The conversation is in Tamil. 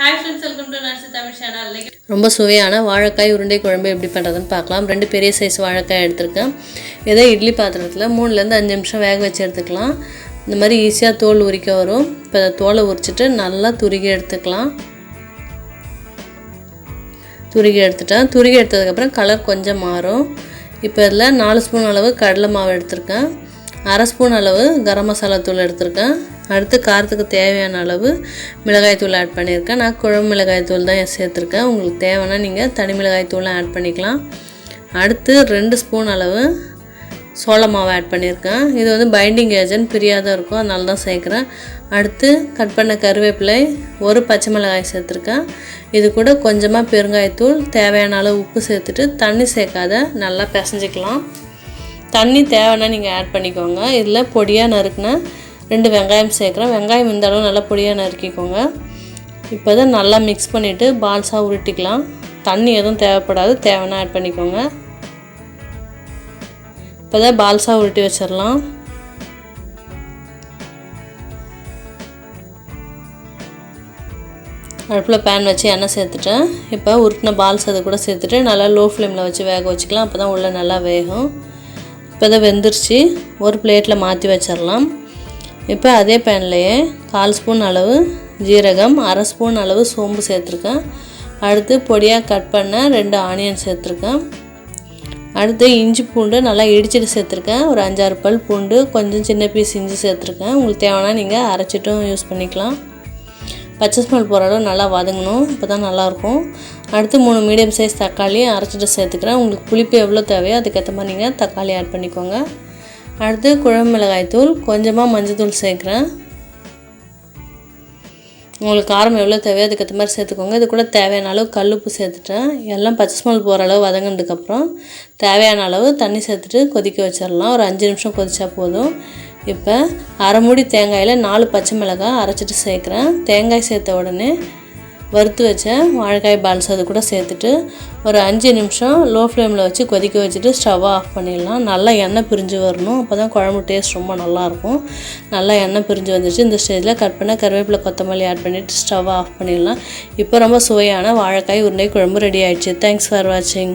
Hi friends welcome to nurse Tamil channel ரொம்ப சுவையான வாழைக்காய் உருண்டை குழம்பு எப்படி பண்ணுறதுன்னு பார்க்கலாம். ரெண்டு பெரிய சைஸ் வாழைக்காய் எடுத்திருக்கேன். எதோ இட்லி பாத்திரத்தில் மூணுலேருந்து அஞ்சு நிமிஷம் வேக வச்சு எடுத்துக்கலாம். இந்த மாதிரி ஈஸியாக தோல் உரிக்க வரும். இப்போ அதை தோலை உரிச்சிட்டு நல்லா துருகி எடுத்துக்கலாம். துருகி எடுத்துட்டேன். துருகி எடுத்ததுக்கப்புறம் கலர் கொஞ்சம் மாறும். இப்போ இதில் நாலு ஸ்பூன் அளவு கடலை மாவு எடுத்திருக்கேன். அரை ஸ்பூன் அளவு கரம் மசாலா தூள் எடுத்திருக்கேன். அடுத்து காரத்துக்கு தேவையான அளவு மிளகாய் தூள் ஆட் பண்ணியிருக்கேன். நான் குழம்பு மிளகாய் தூள் தான் சேர்த்துருக்கேன். உங்களுக்கு தேவைன்னா நீங்கள் தனி மிளகாய் தூளும் ஆட் பண்ணிக்கலாம். அடுத்து ரெண்டு ஸ்பூன் அளவு சோள மாவு ஆட் பண்ணியிருக்கேன். இது வந்து பைண்டிங் ஏஜென்ட் பிரியாத இருக்கும். அதனால தான் சேர்க்குறேன். அடுத்து கட் பண்ண கருவேப்பிலை ஒரு பச்சை மிளகாய் சேர்த்துருக்கேன். இது கூட கொஞ்சமாக பெருங்காயத்தூள் தேவையான அளவு உப்பு சேர்த்துட்டு தண்ணி சேர்க்காத நல்லா பிசைஞ்சிக்கலாம். தண்ணி தேவைன்னா நீங்கள் ஆட் பண்ணிக்கோங்க. இதில் பொடியாக நறுக்குன ரெண்டு வெங்காயம் சேர்க்குறேன். வெங்காயம் இந்த அளவு நல்லா பொடியாக நறுக்கிக்கோங்க. இப்போ தான் நல்லா மிக்ஸ் பண்ணிவிட்டு பால்ஸாக உருட்டிக்கலாம். தண்ணி எதுவும் தேவைப்படாது. தேவைன்னா ஆட் பண்ணிக்கோங்க. இப்போ தான் பால்ஸாக உருட்டி வச்சிடலாம். அடுப்பில் பேன் வச்சு எண்ணெய் சேர்த்துட்டேன். இப்போ உருட்டின பால்ஸ் அது கூட சேர்த்துட்டு நல்லா லோ ஃப்ளேமில் வச்சு வேக வச்சுக்கலாம். அப்போ தான் உள்ளே நல்லா வேகும். இப்போ தான் வெந்துருச்சு. ஒரு பிளேட்டில் மாற்றி வச்சிடலாம். இப்போ அதே பேன்லேயே கால் ஸ்பூன் அளவு ஜீரகம் அரை ஸ்பூன் அளவு சோம்பு சேர்த்துருக்கேன். அடுத்து பொடியாக கட் பண்ண ரெண்டு ஆனியன் சேர்த்துருக்கேன். அடுத்து இஞ்சி பூண்டு நல்லா இடிச்சிட்டு சேர்த்துருக்கேன். ஒரு அஞ்சாறு பல் பூண்டு கொஞ்சம் சின்ன பீஸ் இஞ்சி சேர்த்துருக்கேன். உங்களுக்கு தேவைன்னா நீங்கள் அரைச்சிட்டும் யூஸ் பண்ணிக்கலாம். பச்சை ஸ்மெல் போகிற அளவு நல்லா வதங்கணும். இப்போ தான் நல்லாயிருக்கும். அடுத்து மூணு மீடியம் சைஸ் தக்காளி அரைச்சிட்டு சேர்த்துக்கிறேன். உங்களுக்கு புளிப்பு எவ்வளோ தேவையோ அதுக்கேற்ற மாதிரி நீங்கள் தக்காளி ஆட் பண்ணிக்கோங்க. அடுத்து குழம்பு மிளகாய் தூள் கொஞ்சமாக மஞ்சள் சேர்க்குறேன். உங்களுக்கு காரம் எவ்வளோ தேவையோ அதுக்கேற்ற மாதிரி சேர்த்துக்கோங்க. இது கூட தேவையான அளவு கல்லுப்பு சேர்த்துட்டேன். எல்லாம் பச்சை ஸ்மெல் போகிற அளவு வதங்கினதுக்கப்புறம் தேவையான அளவு தண்ணி சேர்த்துட்டு கொதிக்க வச்சிடலாம். ஒரு அஞ்சு நிமிஷம் கொதிச்சா போதும். இப்போ அரை மூடி தேங்காயில் நாலு பச்சை மிளகாய் அரைச்சிட்டு சேர்க்குறேன். தேங்காய் சேர்த்த உடனே வறுத்து வச்ச வாழைக்காய் பால்ஸ் அது கூட சேர்த்துட்டு ஒரு அஞ்சு நிமிஷம் லோ ஃப்ளேமில் வச்சு கொதிக்க வச்சுட்டு ஸ்டவ்வை ஆஃப் பண்ணிடலாம். நல்லா எண்ணெய் பிரிஞ்சு வரணும். அப்போ தான் குழம்பு டேஸ்ட் ரொம்ப நல்லாயிருக்கும் நல்லா எண்ணெய் பிரிஞ்சு வந்துச்சு இந்த ஸ்டேஜில் கட் பண்ண கருவேப்பிலை கொத்தமல்லி ஆட் பண்ணிவிட்டு ஸ்டவ்வை ஆஃப் பண்ணிடலாம். இப்போ ரொம்ப சுவையான வாழைக்காய் உருண்டை குழம்பு ரெடி ஆகிடுச்சு தேங்க்ஸ் ஃபார் வாட்சிங்